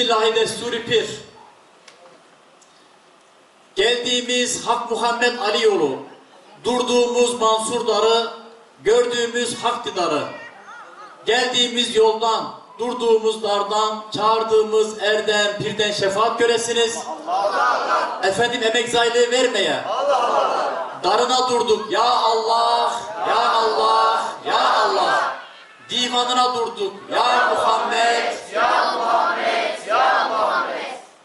Bismillahi desturi pir. Geldiğimiz Hak Muhammed Ali yolu, durduğumuz Mansur Darı, gördüğümüz Hak Didarı, geldiğimiz yoldan, durduğumuz dardan, çağırdığımız erden, pirden şefaat göresiniz. Efendim emek zaylığı vermeye. Darına durduk. Ya Allah, ya Allah, ya Allah. Divanına durduk. Ya Muhammed,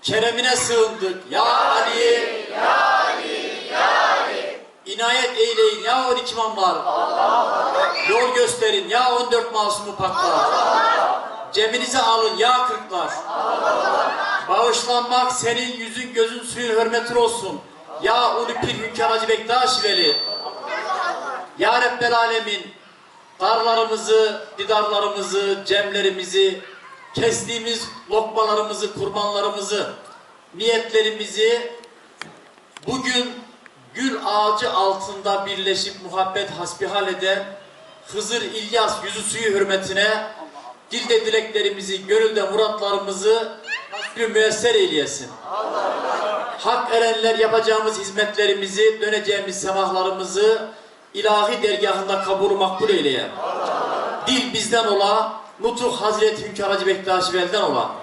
Keremine sığındık. Ya Ali. Ya Ali. Ya Ali. İnayet eyleyin ya 12 imamlar. Yol gösterin ya 14 masumu paklar. Ceminize alın ya kırklar. Bağışlanmak senin yüzün gözün suyun hürmetin olsun. Ya Ulu Pir Hünkar Hacı Bektaş Veli. Ya Rabbel Alemin darlarımızı, didarlarımızı, cemlerimizi, kestiğimiz lokmalarımızı, kurbanlarımızı, niyetlerimizi bugün gül ağacı altında birleşip muhabbet hasbihal eden Hızır İlyas yüzü suyu hürmetine dilde dileklerimizi, gönülde muratlarımızı bir müesser eyleyesin. Hak erenler yapacağımız hizmetlerimizi, döneceğimiz semahlarımızı ilahi dergahında kabul makbul eyleye. Dil bizden ola, nutuk Hazreti Hünkar Hacı Bektaş Vel'den ola.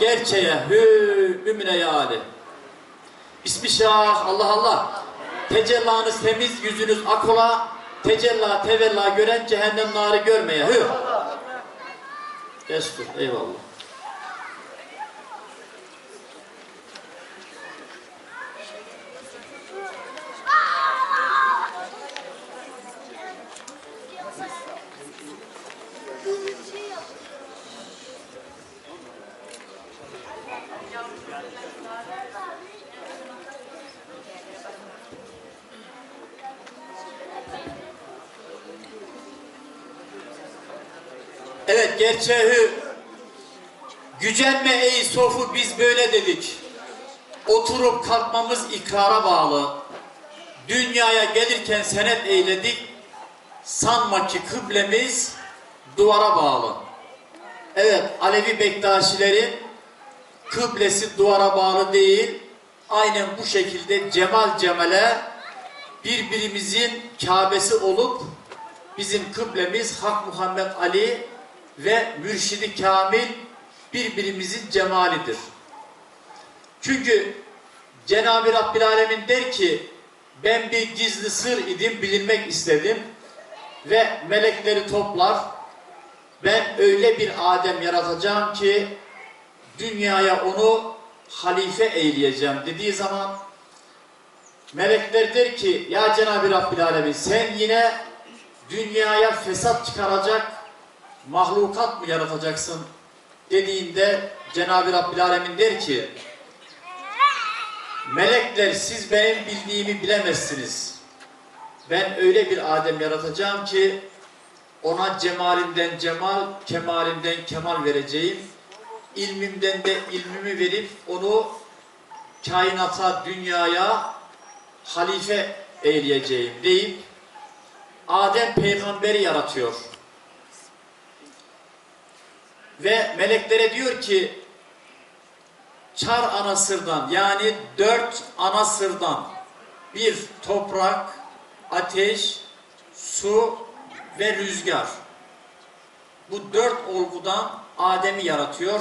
Gerçeğe hü mümine ya Ali. Bismillah Allah Allah. Tecellanız temiz, yüzünüz ak ola. Tecella tevella gören cehennem narı görmeye. Hü. Destur. Eyvallah. Evet gerçeği gücenme ey sofu biz böyle dedik. Oturup kalkmamız ikrara bağlı. Dünyaya gelirken senet eyledik. Sanma ki kıblemiz duvara bağlı. Evet Alevi Bektaşilerin kıblesi duvara bağlı değil. Aynen bu şekilde cemal cemale birbirimizin Kabe'si olup bizim kıblemiz Hak Muhammed Ali ve Mürşidi Kamil birbirimizin cemalidir. Çünkü Cenab-ı Rabbil Alemin der ki ben bir gizli sır idim bilinmek istedim ve melekleri toplar ben öyle bir Adem yaratacağım ki dünyaya onu halife eyleyeceğim dediği zaman melekler der ki ya Cenab-ı Rabbil Alemin sen yine dünyaya fesat çıkaracak mahlukat mı yaratacaksın dediğinde Cenab-ı Rabbil Alemin der ki Melekler siz benim bildiğimi bilemezsiniz. Ben öyle bir Adem yaratacağım ki ona cemalinden cemal, kemalinden kemal vereceğim. İlmimden de ilmimi verip onu kainata, dünyaya halife eyleyeceğim deyip Adem peygamberi yaratıyor. Ve meleklere diyor ki çar ana sırdan yani dört ana sırdan bir toprak, ateş, su ve rüzgar. Bu dört olgudan Adem'i yaratıyor.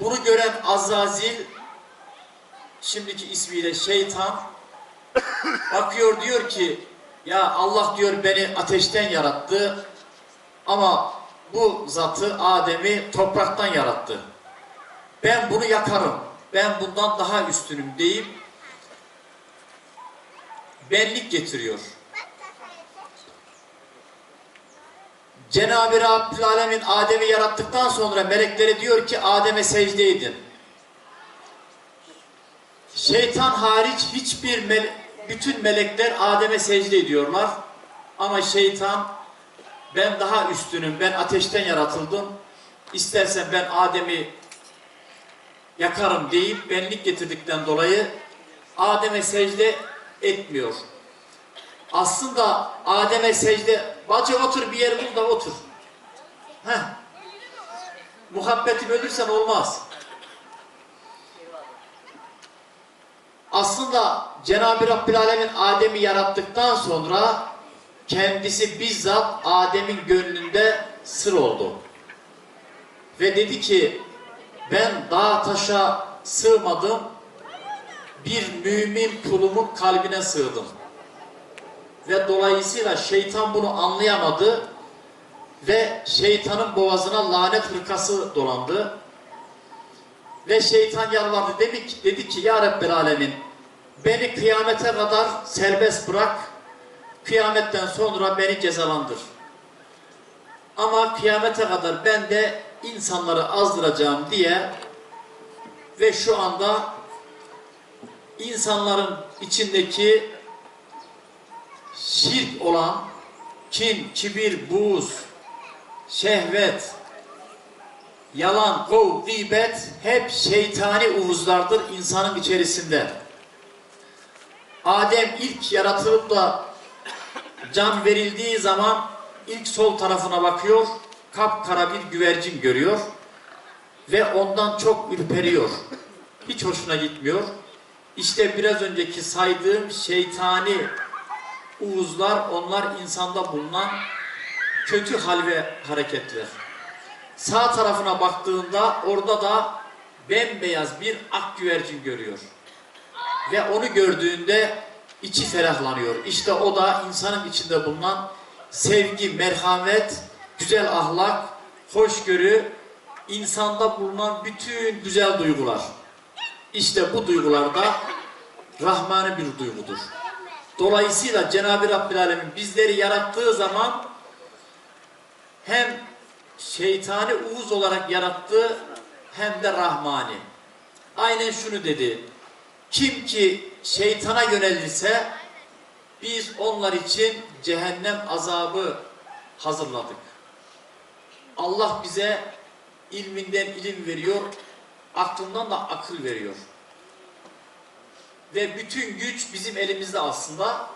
Bunu gören Azazil şimdiki ismiyle şeytan bakıyor diyor ki ya Allah diyor beni ateşten yarattı ama bu zatı Adem'i topraktan yarattı. Ben bunu yakarım. Ben bundan daha üstünüm deyip benlik getiriyor. Cenab-ı Rabbül Alemin Adem'i yarattıktan sonra meleklere diyor ki Adem'e secde edin. Şeytan hariç hiçbir mele bütün melekler Adem'e secde ediyorlar. Ama şeytan ben daha üstünüm, ben ateşten yaratıldım. İstersen ben Adem'i yakarım deyip benlik getirdikten dolayı Adem'e secde etmiyor. Aslında Adem'e secde, bacı otur bir yer bul da otur. Heh. muhabbetim ölürsen olmaz. Aslında Cenab-ı Rabbil Alemin Adem'i yarattıktan sonra kendisi bizzat Adem'in gönlünde sır oldu. Ve dedi ki ben dağa taşa sığmadım bir mümin kulumun kalbine sığdım. Ve dolayısıyla şeytan bunu anlayamadı ve şeytanın boğazına lanet hırkası dolandı. Ve şeytan yalvardı. Dedi ki, dedi ki ya Rabbel Alemin beni kıyamete kadar serbest bırak. Kıyametten sonra beni cezalandır. Ama kıyamete kadar ben de insanları azdıracağım diye ve şu anda insanların içindeki şirk olan kin, kibir, buğz, şehvet, yalan, kov, gıybet hep şeytani uvuzlardır insanın içerisinde. Adem ilk yaratılıp da can verildiği zaman ilk sol tarafına bakıyor, kapkara bir güvercin görüyor ve ondan çok ürperiyor. Hiç hoşuna gitmiyor. İşte biraz önceki saydığım şeytani uğuzlar onlar insanda bulunan kötü hal ve hareketler. Sağ tarafına baktığında orada da bembeyaz bir ak güvercin görüyor. Ve onu gördüğünde içi ferahlanıyor. İşte o da insanın içinde bulunan sevgi, merhamet, güzel ahlak, hoşgörü, insanda bulunan bütün güzel duygular. İşte bu duygular da Rahman'ı bir duygudur. Dolayısıyla Cenab-ı Rabbil Alemin bizleri yarattığı zaman hem şeytani uğuz olarak yarattı hem de Rahmani. Aynen şunu dedi. Kim ki şeytana yönelirse biz onlar için cehennem azabı hazırladık. Allah bize ilminden ilim veriyor, aklından da akıl veriyor. Ve bütün güç bizim elimizde aslında.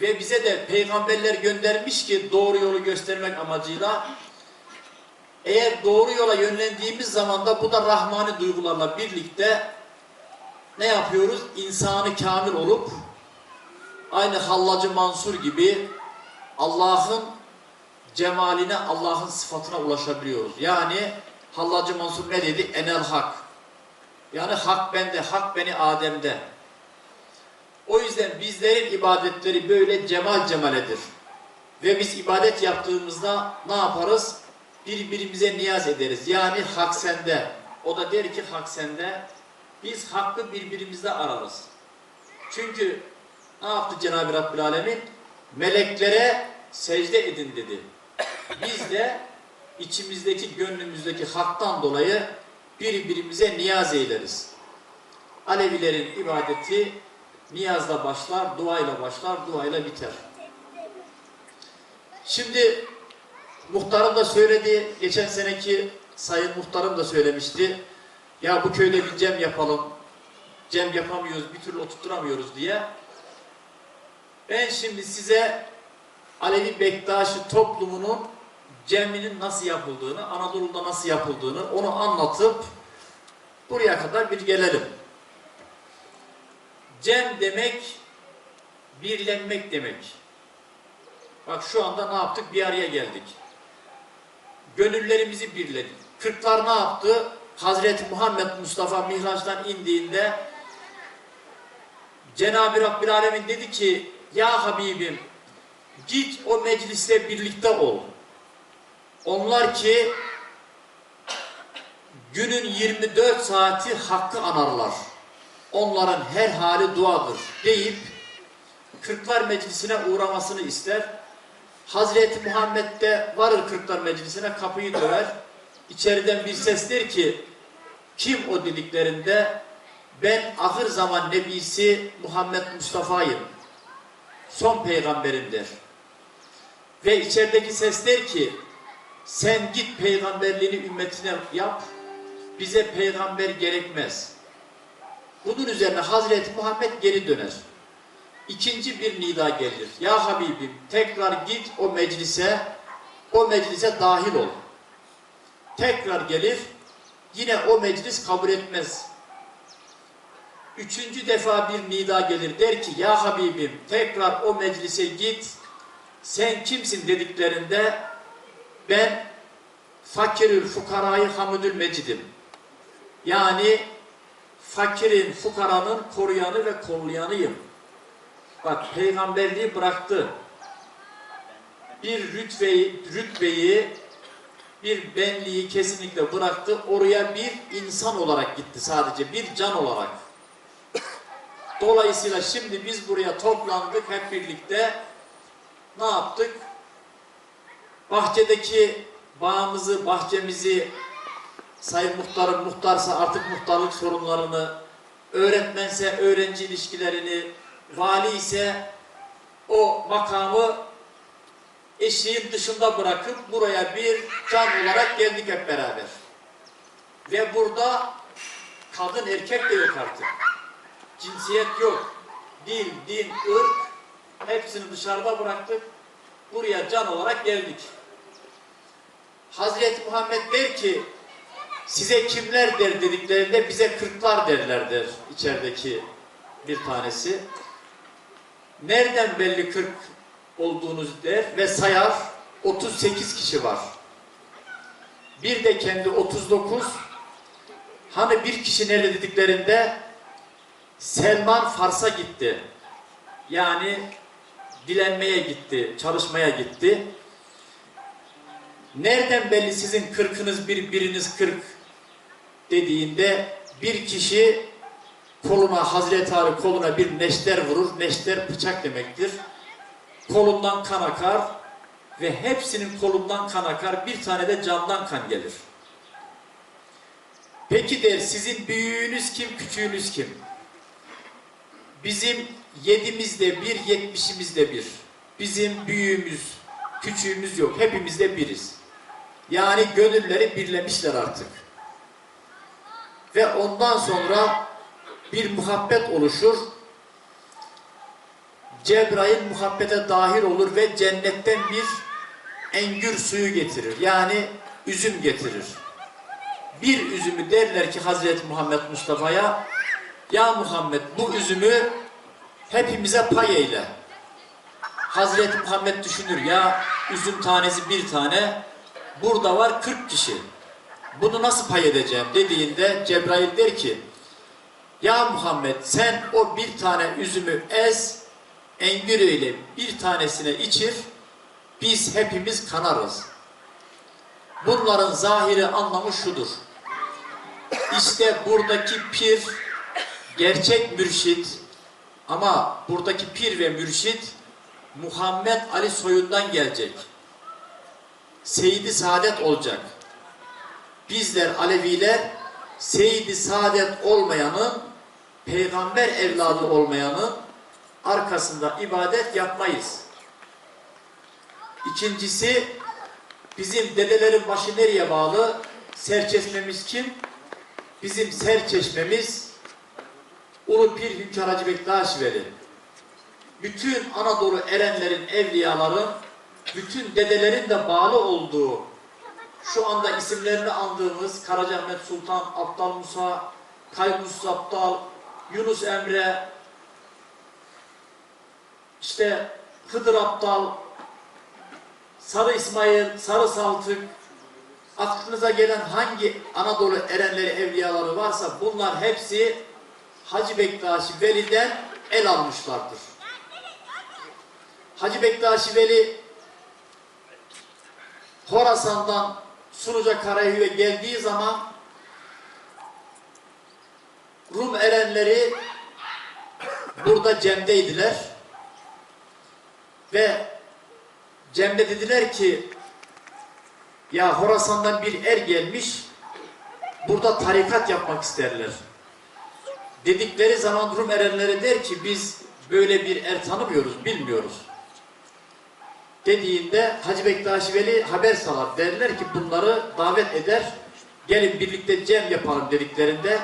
Ve bize de peygamberler göndermiş ki doğru yolu göstermek amacıyla eğer doğru yola yönlendiğimiz zaman da bu da rahmani duygularla birlikte ne yapıyoruz? İnsanı kamil olup aynı Hallacı Mansur gibi Allah'ın cemaline, Allah'ın sıfatına ulaşabiliyoruz. Yani Hallacı Mansur ne dedi? Enel hak. Yani hak bende, hak beni Adem'de. O yüzden bizlerin ibadetleri böyle cemal cemaledir. Ve biz ibadet yaptığımızda ne yaparız? Birbirimize niyaz ederiz. Yani hak sende. O da der ki hak sende. Biz hakkı birbirimizde ararız. Çünkü ne yaptı Cenab-ı Rabbil Alemin? Meleklere secde edin dedi. Biz de içimizdeki, gönlümüzdeki haktan dolayı birbirimize niyaz eyleriz. Alevilerin ibadeti niyazla başlar, duayla başlar, duayla biter. Şimdi muhtarım da söyledi, geçen seneki sayın muhtarım da söylemişti. Ya bu köyde bir cem yapalım, cem yapamıyoruz, bir türlü oturtturamıyoruz diye. Ben şimdi size Alevi Bektaşi toplumunun ceminin nasıl yapıldığını, Anadolu'da nasıl yapıldığını onu anlatıp buraya kadar bir gelelim. Cem demek birlenmek demek. Bak şu anda ne yaptık? Bir araya geldik. Gönüllerimizi birledik. Kırklar ne yaptı? Hazreti Muhammed Mustafa Mihraç'tan indiğinde Cenab-ı Rabbil Alemin dedi ki Ya Habibim git o mecliste birlikte ol. Onlar ki günün 24 saati hakkı anarlar. Onların her hali duadır deyip Kırklar Meclisi'ne uğramasını ister. Hazreti Muhammed de varır Kırklar Meclisi'ne kapıyı döver. İçeriden bir ses der ki kim o dediklerinde ben ahir zaman nebisi Muhammed Mustafa'yım. Son peygamberim der. Ve içerideki ses der ki sen git peygamberliğini ümmetine yap. Bize peygamber gerekmez. Bunun üzerine Hazreti Muhammed geri döner. İkinci bir nida gelir. Ya Habibim tekrar git o meclise, o meclise dahil ol. tekrar gelir. Yine o meclis kabul etmez. Üçüncü defa bir nida gelir. Der ki ya Habibim tekrar o meclise git. Sen kimsin dediklerinde ben fakirül fukarayı hamudül mecidim. Yani fakirin, fukaranın koruyanı ve kollayanıyım. Bak peygamberliği bıraktı. Bir rütbeyi, rütbeyi bir benliği kesinlikle bıraktı. Oraya bir insan olarak gitti sadece. Bir can olarak. Dolayısıyla şimdi biz buraya toplandık hep birlikte. Ne yaptık? Bahçedeki bağımızı, bahçemizi Sayın Muhtarım muhtarsa artık muhtarlık sorunlarını, öğretmense öğrenci ilişkilerini, vali ise o makamı eşiğin dışında bırakıp buraya bir can olarak geldik hep beraber. Ve burada kadın erkek de yok artık. Cinsiyet yok. Dil, din, ırk hepsini dışarıda bıraktık. Buraya can olarak geldik. Hazreti Muhammed der ki size kimler der dediklerinde bize kırklar derler der içerideki bir tanesi. Nereden belli kırk olduğunuz der ve sayar 38 kişi var. Bir de kendi 39 hani bir kişi nerede dediklerinde Selman Fars'a gitti. Yani dilenmeye gitti, çalışmaya gitti. Nereden belli sizin kırkınız bir, biriniz kırk dediğinde bir kişi koluna, Hazreti Ali koluna bir neşter vurur. Neşter bıçak demektir. Kolundan kan akar ve hepsinin kolundan kan akar. Bir tane de candan kan gelir. Peki der sizin büyüğünüz kim, küçüğünüz kim? Bizim yedimizde bir, yetmişimizde bir. Bizim büyüğümüz, küçüğümüz yok. Hepimiz de biriz. Yani gönülleri birlemişler artık. Ve ondan sonra bir muhabbet oluşur. Cebrail muhabbete dahil olur ve cennetten bir engür suyu getirir. Yani üzüm getirir. Bir üzümü derler ki Hazreti Muhammed Mustafa'ya Ya Muhammed bu üzümü hepimize pay eyle. Hazreti Muhammed düşünür ya üzüm tanesi bir tane burada var 40 kişi. Bunu nasıl pay edeceğim dediğinde Cebrail der ki ya Muhammed sen o bir tane üzümü ez engür ile bir tanesine içir biz hepimiz kanarız. Bunların zahiri anlamı şudur. İşte buradaki pir gerçek mürşit ama buradaki pir ve mürşit Muhammed Ali soyundan gelecek. Seyidi Saadet olacak. Bizler Aleviler Seyidi Saadet olmayanın, peygamber evladı olmayanın arkasında ibadet yapmayız. İkincisi, bizim dedelerin başı nereye bağlı? Serçesmemiz kim? Bizim serçeşmemiz Ulu Pir Hünkar Hacı Bektaş Veli. Bütün Anadolu erenlerin, evliyaların, bütün dedelerin de bağlı olduğu şu anda isimlerini andığımız Karacaahmet Sultan, Aptal Musa, Kaymus Aptal, Yunus Emre, işte Hıdır Aptal, Sarı İsmail, Sarı Saltık, aklınıza gelen hangi Anadolu erenleri, evliyaları varsa bunlar hepsi Hacı Bektaşi Veli'den el almışlardır. Hacı Bektaşi Veli Horasan'dan Sunuca Karahüve geldiği zaman Rum erenleri burada Cem'deydiler ve Cem'de dediler ki ya Horasan'dan bir er gelmiş burada tarikat yapmak isterler. Dedikleri zaman Rum erenleri der ki biz böyle bir er tanımıyoruz, bilmiyoruz dediğinde Hacı Bektaşi Veli haber salar. Derler ki bunları davet eder. Gelin birlikte cem yapalım dediklerinde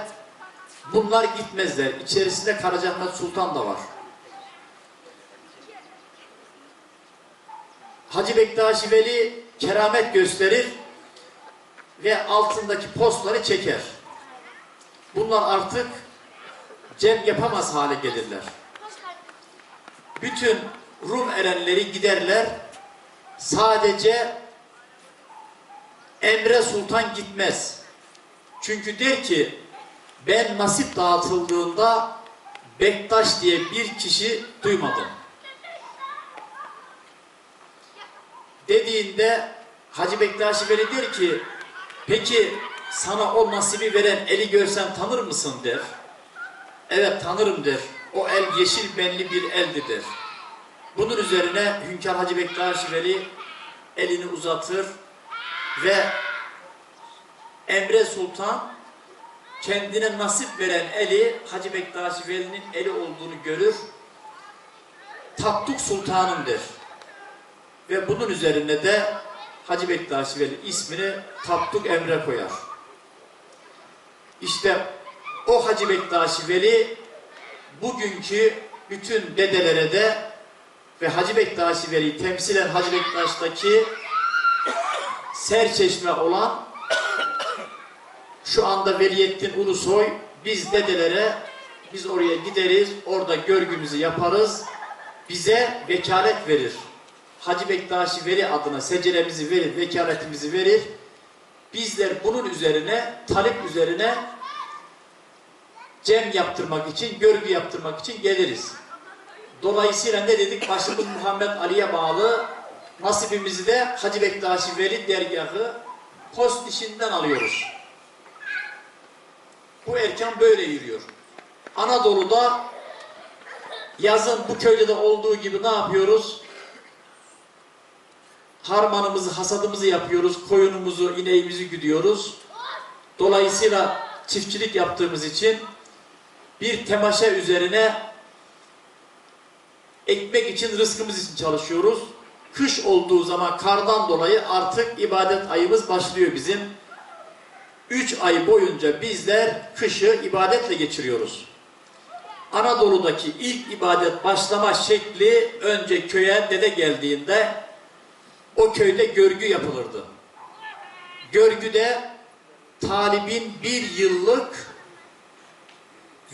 bunlar gitmezler. İçerisinde Karacaahmet Sultan da var. Hacı Bektaşi Veli keramet gösterir ve altındaki postları çeker. Bunlar artık cem yapamaz hale gelirler. Bütün Rum erenleri giderler. Sadece Emre Sultan gitmez. Çünkü der ki ben nasip dağıtıldığında Bektaş diye bir kişi duymadım. Dediğinde Hacı Bektaşi Veli der ki peki sana o nasibi veren eli görsen tanır mısın der. Evet tanırım der. O el yeşil benli bir eldi der. Bunun üzerine Hünkar Hacı Bektaşi Veli elini uzatır ve Emre Sultan kendine nasip veren eli Hacı Bektaşi Veli'nin eli olduğunu görür. Tapduk Sultanım der. Ve bunun üzerine de Hacı Bektaşi Veli ismini Tapduk Emre koyar. İşte o Hacı Bektaşi Veli bugünkü bütün dedelere de ve Hacı Bektaşi Veli'yi temsilen Hacı Bektaş'taki serçeşme olan şu anda Veliyettin Ulusoy biz dedelere biz oraya gideriz, orada görgümüzü yaparız, bize vekalet verir. Hacı Bektaşi Veli adına seceremizi verir, vekaletimizi verir. Bizler bunun üzerine, talep üzerine cem yaptırmak için, görgü yaptırmak için geliriz. Dolayısıyla ne dedik? Başımız Muhammed Ali'ye bağlı. Nasibimizi de Hacı Bektaşi Veli dergahı post işinden alıyoruz. Bu erken böyle yürüyor. Anadolu'da yazın bu köyde de olduğu gibi ne yapıyoruz? Harmanımızı, hasadımızı yapıyoruz, koyunumuzu, ineğimizi güdüyoruz. Dolayısıyla çiftçilik yaptığımız için bir temaşa üzerine ekmek için, rızkımız için çalışıyoruz. Kış olduğu zaman kardan dolayı artık ibadet ayımız başlıyor bizim. Üç ay boyunca bizler kışı ibadetle geçiriyoruz. Anadolu'daki ilk ibadet başlama şekli önce köye dede geldiğinde o köyde görgü yapılırdı. Görgüde talibin bir yıllık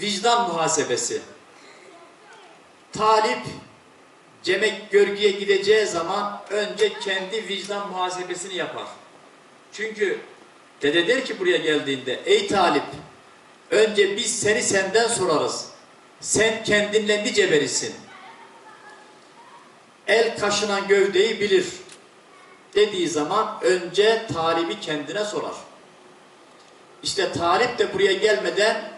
vicdan muhasebesi. Talip cemek görgüye gideceği zaman önce kendi vicdan muhasebesini yapar. Çünkü dede der ki buraya geldiğinde ey talip önce biz seni senden sorarız. Sen kendinle nice berisin. El kaşınan gövdeyi bilir dediği zaman önce talibi kendine sorar. İşte talip de buraya gelmeden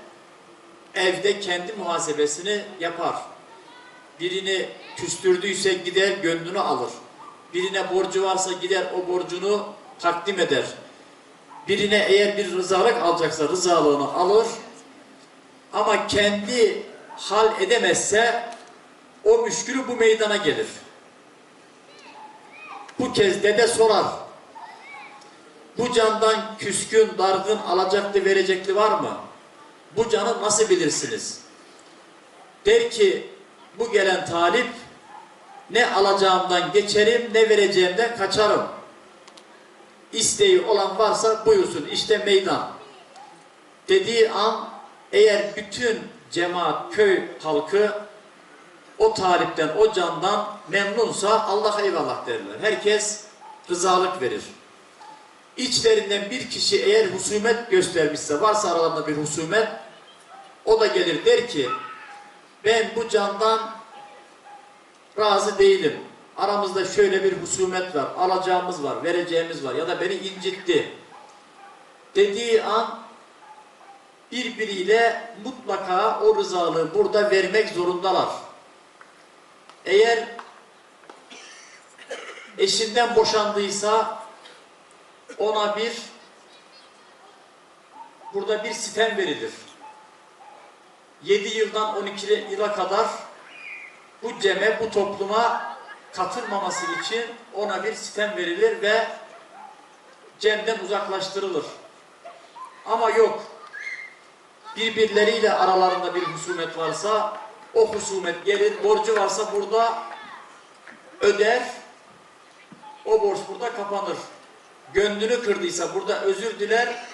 evde kendi muhasebesini yapar. Birini küstürdüyse gider gönlünü alır. Birine borcu varsa gider o borcunu takdim eder. Birine eğer bir rızalık alacaksa rızalığını alır. Ama kendi hal edemezse o müşkülü bu meydana gelir. Bu kez dede sorar. Bu candan küskün, dargın, alacaklı, verecekli var mı? Bu canı nasıl bilirsiniz? Der ki bu gelen talip ne alacağımdan geçerim ne vereceğimden kaçarım. İsteği olan varsa buyursun işte meydan. Dediği an eğer bütün cemaat, köy halkı o talipten, o candan memnunsa Allah eyvallah derler. Herkes rızalık verir. İçlerinden bir kişi eğer husumet göstermişse, varsa aralarında bir husumet, o da gelir der ki, ben bu candan razı değilim. Aramızda şöyle bir husumet var, alacağımız var, vereceğimiz var ya da beni incitti. Dediği an birbiriyle mutlaka o rızalığı burada vermek zorundalar. Eğer eşinden boşandıysa ona bir burada bir sitem verilir. 7 yıldan 12 yıla kadar bu ceme, bu topluma katılmaması için ona bir sitem verilir ve cemden uzaklaştırılır. Ama yok. Birbirleriyle aralarında bir husumet varsa o husumet gelir, borcu varsa burada öder, o borç burada kapanır. gönlünü kırdıysa burada özür diler,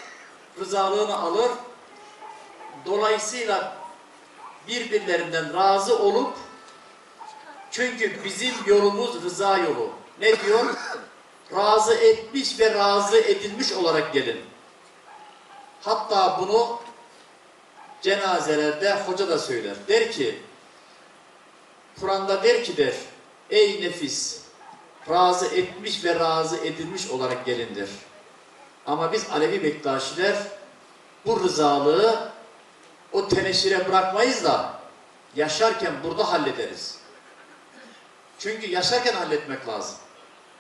rızalığını alır. Dolayısıyla birbirlerinden razı olup çünkü bizim yolumuz rıza yolu. Ne diyor? Razı etmiş ve razı edilmiş olarak gelin. Hatta bunu cenazelerde hoca da söyler. Der ki, Kur'an'da der ki der, ey nefis, razı etmiş ve razı edilmiş olarak gelindir. Ama biz Alevi Bektaşiler bu rızalığı o teneşire bırakmayız da yaşarken burada hallederiz. Çünkü yaşarken halletmek lazım.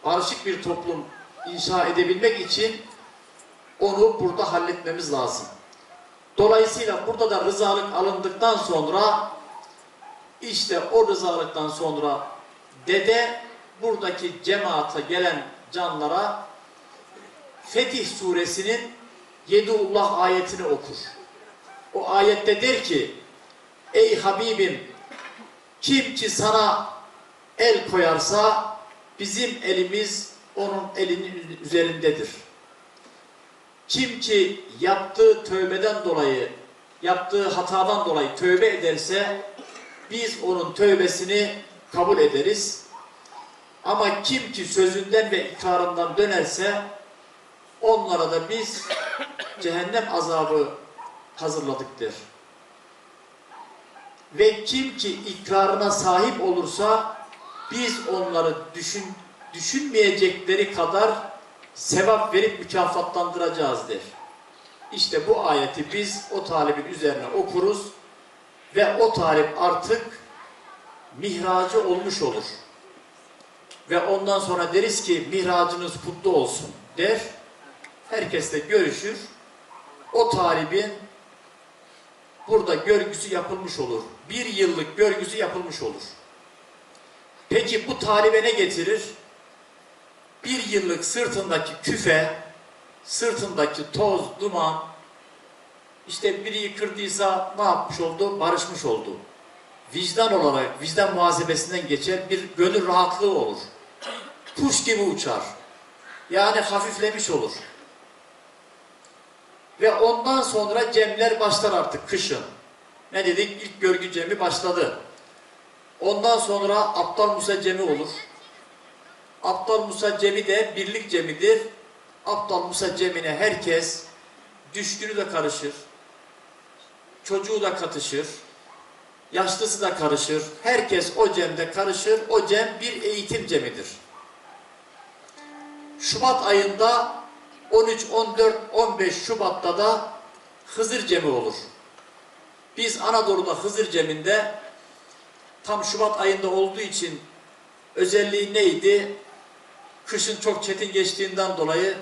Barışık bir toplum inşa edebilmek için onu burada halletmemiz lazım. Dolayısıyla burada da rızalık alındıktan sonra işte o rızalıktan sonra dede buradaki cemaate gelen canlara Fetih suresinin Yedullah ayetini okur. O ayette der ki Ey Habibim kim ki sana el koyarsa bizim elimiz onun elinin üzerindedir. Kim ki yaptığı tövbeden dolayı, yaptığı hatadan dolayı tövbe ederse biz onun tövbesini kabul ederiz. Ama kim ki sözünden ve ikrarından dönerse onlara da biz cehennem azabı hazırladık der. Ve kim ki ikrarına sahip olursa biz onları düşün, düşünmeyecekleri kadar sevap verip mükafatlandıracağız der. İşte bu ayeti biz o talibin üzerine okuruz ve o talip artık mihracı olmuş olur. Ve ondan sonra deriz ki mihracınız kutlu olsun der. Herkesle görüşür. O talibin burada görgüsü yapılmış olur. Bir yıllık görgüsü yapılmış olur. Peki bu talibe ne getirir? Bir yıllık sırtındaki küfe, sırtındaki toz, duman, işte biri kırdıysa ne yapmış oldu? Barışmış oldu. Vicdan olarak, vicdan muhasebesinden geçer bir gönül rahatlığı olur. Kuş gibi uçar. Yani hafiflemiş olur. Ve ondan sonra cemler başlar artık kışın. Ne dedik? İlk görgü cemi başladı. Ondan sonra Aptal Musa cemi olur. Aptal Musa cemi de birlik cemidir. Aptal Musa cemine herkes düşkünü de karışır. Çocuğu da katışır. Yaşlısı da karışır. Herkes o cemde karışır. O cem bir eğitim cemidir. Şubat ayında 13, 14, 15 Şubat'ta da Hızır Cemi olur. Biz Anadolu'da Hızır Cemi'nde tam Şubat ayında olduğu için özelliği neydi? Kışın çok çetin geçtiğinden dolayı